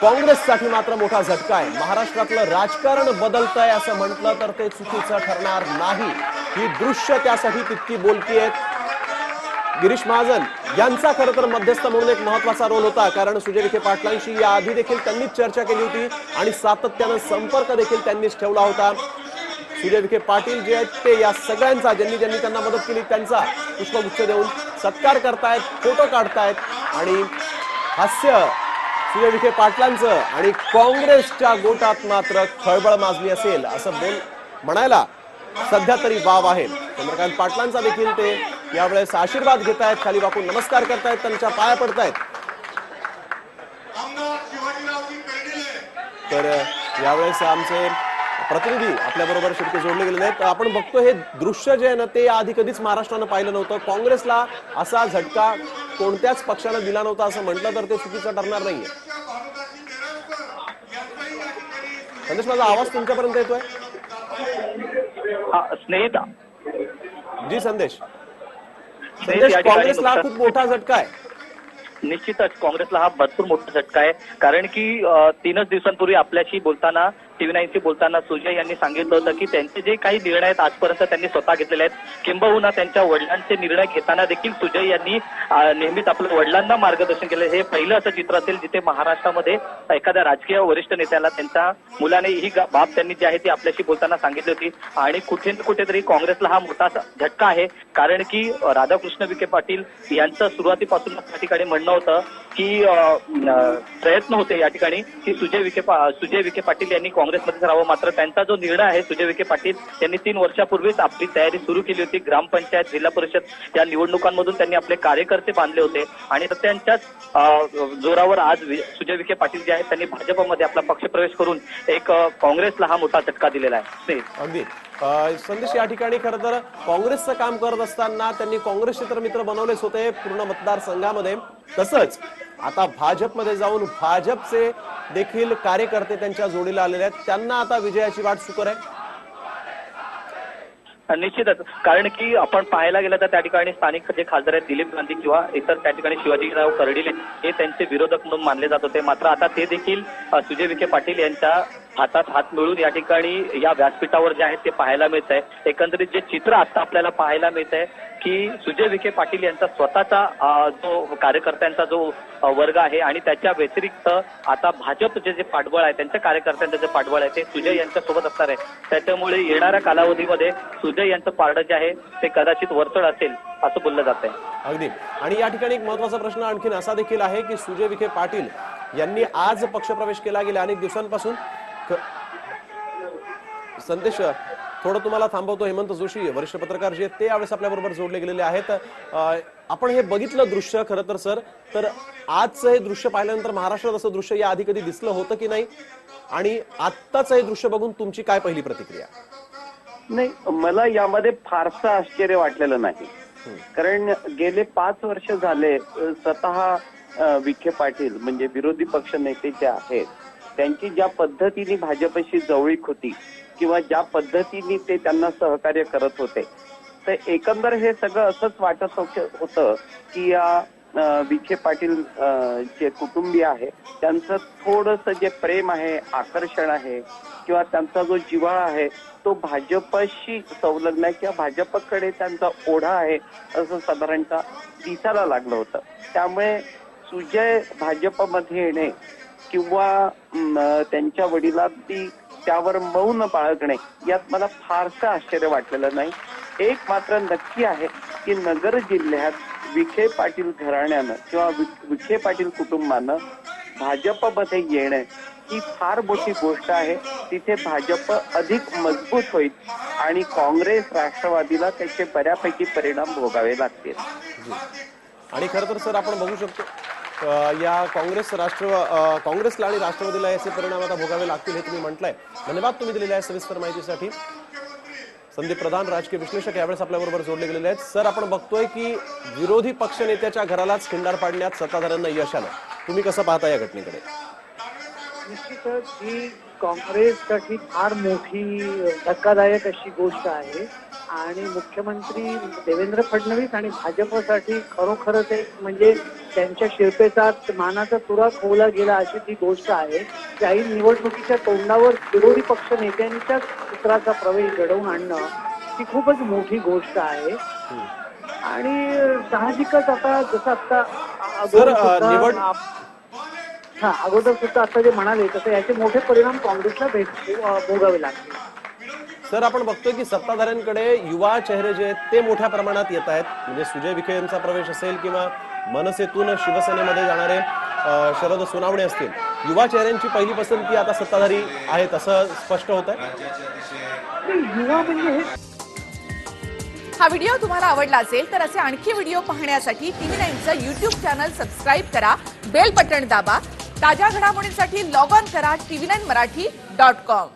काँग्रेससाठी मात्र मोठा झटका आहे. महाराष्ट्रातलं राजकारण बदलतंय असं म्हटलं तर ते चुकीचं ठरणार नाही. ही दृश्य त्यासाठी तितकी बोलती आहेत गिरीश महाजन यांचा खरं तर मध्यस्थ म्हणून एक महत्त्वाचा रोल होता कारण सुजय विखे पाटलांशी या आधी देखील त्यांनीच चर्चा केली होती आणि सातत्यानं संपर्क देखील त्यांनीच ठेवला होता. सुजय विखे पाटील जे आहेत ते या सगळ्यांचा ज्यांनी ज्यांनी त्यांना मदत केली त्यांचा पुष्पगुच्छ देऊन सत्कार करतायत फोटो काढतायत आणि हास्य सुजय विखे पाटलांचं आणि काँग्रेसच्या गोटात मात्र खळबळ माजली असेल असं बोल म्हणायला सध्या तरी वाव आहे. चंद्रकांत पाटलांचा देखील ते यावेळेस आशीर्वाद घेत आहेत खाली वाकून नमस्कार करतायत त्यांच्या पाया पडतायत. तर यावेळेस आमचे प्रतिनिधी आपल्या बरोबर शेवटी जोडले गेलेले आहेत. आपण बघतो हे दृश्य जे आहे ना ते आधी कधीच महाराष्ट्रानं पाहिलं नव्हतं. काँग्रेसला असा झटका कोणत्याच पक्षानं दिला नव्हता असं म्हटलं तर ते चुकीचं ठरणार नाहीये. संदेश माझा आवाज तुमच्यापर्यंत येतोय? हा, स्नेहिता. जी संदेश. संदेश काँग्रेसला खूप मोठा झटका आहे. निश्चितच काँग्रेसला हा भरपूर मोठा झटका आहे. कारण की तीनच दिवसांपूर्वी आपल्याशी बोलताना टीव्ही नाईनशी बोलताना सुजय यांनी सांगितलं होतं की त्यांचे जे काही निर्णय आहेत आजपर्यंत त्यांनी स्वतः घेतलेले आहेत. किंबहुना त्यांच्या वडिलांचे निर्णय घेताना देखील सुजय यांनी नेहमीच आपल्या वडिलांना मार्गदर्शन केलं. हे पहिलं असं चित्र असेल जिथे महाराष्ट्रामध्ये एखाद्या राजकीय वरिष्ठ नेत्याला त्यांच्या मुलाने ही बाब त्यांनी जी आहे ती आपल्याशी बोलताना सांगितली होती. आणि कुठे कुठेतरी काँग्रेसला हा मोठा झटका आहे. कारण की राधाकृष्ण विखे पाटील यांचं सुरुवातीपासून त्या ठिकाणी म्हणणं होतं की प्रयत्न होते या ठिकाणी की सुजय विखे पा- सुजय विखे पाटील यांनी काँग्रेसमध्येच राहावं मात्र. त्यांचा जो निर्णय आहे सुजय विखे पाटील यांनी तीन वर्षापूर्वीच आपली तयारी सुरू केली होती. ग्रामपंचायत जिल्हा परिषद या निवडणुकांमधून त्यांनी आपले कार्यकर्ते बांधले होते. आणि त्यांच्याच जोरावर आज सुजय विखे पाटील जे आहेत त्यांनी भाजपमध्ये आपला पक्षप्रवेश करून एक काँग्रेसला हा मोठा झटका दिलेला आहे. अगदी. संदेश या ठिकाणी खरं तर काँग्रेसचं काम करत असताना त्यांनी काँग्रेसचे तर मित्र बनवलेच होते पूर्ण मतदारसंघामध्ये. तसंच आता भाजपमध्ये जाऊन भाजपचे देखील कार्यकर्ते त्यांच्या जोडीला आलेले आहेत. त्यांना आता विजयाची वाट सुकर आहे. निश्चितच. कारण की आपण पाहायला गेलं तर त्या ठिकाणी स्थानिक जे खासदार आहेत दिलीप गांधी किंवा इतर त्या ठिकाणी शिवाजीराव कर्डिले हे त्यांचे विरोधक म्हणून मानले जात होते. मात्र आता ते देखील सुजय विखे पाटील यांच्या हातात हात मिळून या ठिकाणी या व्यासपीठावर जे आहेत ते पाहायला मिळत आहे एकंदरीत जे चित्र आता आपल्याला पाहायला मिळत आहे की सुजय विखे पाटील यांचा स्वतःचा जो कार्यकर्त्यांचा जो वर्ग आहे आणि त्याच्या व्यतिरिक्त आता भाजपचे जे पाठबळ आहे त्यांच्या कार्यकर्त्यांचं जे पाठबळ आहे ते सुजय यांच्या सोबत असणार आहे. त्याच्यामुळे येणाऱ्या कालावधीमध्ये सुजय यांचं पारडं जे आहे ते कदाचित वरचढ असेल असं बोललं जात आहे अगदी. आणि या ठिकाणी एक महत्त्वाचा प्रश्न आणखीन असा देखील आहे की सुजय विखे पाटील यांनी आज पक्षप्रवेश केला गेल्या अनेक दिवसांपासून. संदेश थोडं तुम्हाला थांबवतो हेमंत जोशी वरिष्ठ पत्रकार जे आहेत ते यावेळेस आपल्याबरोबर जोडले गेलेले आहेत. आपण हे बघितलं दृश्य खरं तर सर तर आजचं हे दृश्य पाहिल्यानंतर महाराष्ट्रात असं दृश्य या आधी कधी दिसलं होतं की नाही? आणि आत्ताचं हे दृश्य बघून तुमची काय पहिली प्रतिक्रिया? नाही मला यामध्ये फारसं आश्चर्य वाटलेलं नाही. कारण गेले पाच वर्ष झाले स्वतः विखे पाटील म्हणजे विरोधी पक्ष नेते जे आहेत त्यांची ज्या पद्धतीने भाजपशी जवळीक होती किंवा ज्या पद्धतीने ते त्यांना सहकार्य करत होते तर एकंदर हे सगळं असंच वाटत होतं की या विखे पाटील जे कुटुंबीय आहे त्यांचं थोडंसं जे प्रेम आहे आकर्षण आहे किंवा त्यांचा जो जिव्हाळा आहे तो भाजपशी संलग्न आहे किंवा भाजपकडे त्यांचा ओढा आहे असं साधारणतः दिसायला लागलं होतं. त्यामुळे सुजय भाजपमध्ये येणे किंवा त्यांच्या वडिलांनी त्यावर मौन बाळगणे यात मला फारसं आश्चर्य वाटलेलं नाही. एक मात्र नक्की आहे की नगर जिल्ह्यात विखे पाटील घराण्यानं किंवा विखे पाटील कुटुंबानं भाजपमध्ये येणं ही फार मोठी गोष्ट आहे. तिथे भाजप अधिक मजबूत होईल आणि काँग्रेस राष्ट्रवादीला त्याचे बऱ्यापैकी परिणाम भोगावे लागतील. आणि खरं तर सर आपण बघू शकतो या काँग्रेस राष्ट्र काँग्रेसला आणि राष्ट्रवादीला याचे परिणाम आता भोगावे लागतील हे तुम्ही म्हटलंय. धन्यवाद तुम्ही दिलेल्या आहे सविस्तर माहितीसाठी. संदीप प्रधान राजकीय विश्लेषक यावेळेस आपल्याबरोबर जोडले गेलेले आहेत. सर आपण बघतोय की विरोधी पक्षनेत्याच्या घरालाच खिंडार पाडण्यात सत्ताधाऱ्यांना यश आलं. तुम्ही कसं पाहता या घटनेकडे? निश्चितच ही काँग्रेससाठी फार मोठी धक्कादायक अशी गोष्ट आहे. आणि मुख्यमंत्री देवेंद्र फडणवीस आणि भाजपसाठी खरोखरच एक म्हणजे त्यांच्या शिरपेचा मानाचा तुरा खोवला गेला अशी ती गोष्ट आहे. त्याही निवडणुकीच्या तोंडावर विरोधी पक्ष नेत्यांच्याच सूत्राचा प्रवेश घडवून आणणं ही खूपच मोठी गोष्ट आहे. आणि साहजिकच आता जसं आता अगोदर हा अगोदर सुद्धा आता जे म्हणाले तसं याचे मोठे परिणाम काँग्रेसला भोगावे लागतील सर आपण बघतोय की सत्ताधाऱ्यांकडे युवा चेहरे जे आहेत ते मोठ्या प्रमाणात येत आहेत. म्हणजे सुजय विखे यांचा प्रवेश असेल किंवा मनसेतून शिवसेनेमध्ये जाणारे शरद सोनावणे असतील. युवा चेहऱ्यांची पहिली पसंती आता सत्ताधारी आहेत असं स्पष्ट होत आहे युवा म्हणजे हे व्हिडिओ तुम्हाला आवडला असेल तर असे आणखी व्हिडिओ पाहण्यासाठी टीव्ही नाईनचं युट्यूब चॅनल सबस्क्राईब करा बेल बटण दाबा ताज्या घडामोडींसाठी लॉग ऑन करा TV nine Marathi dot com.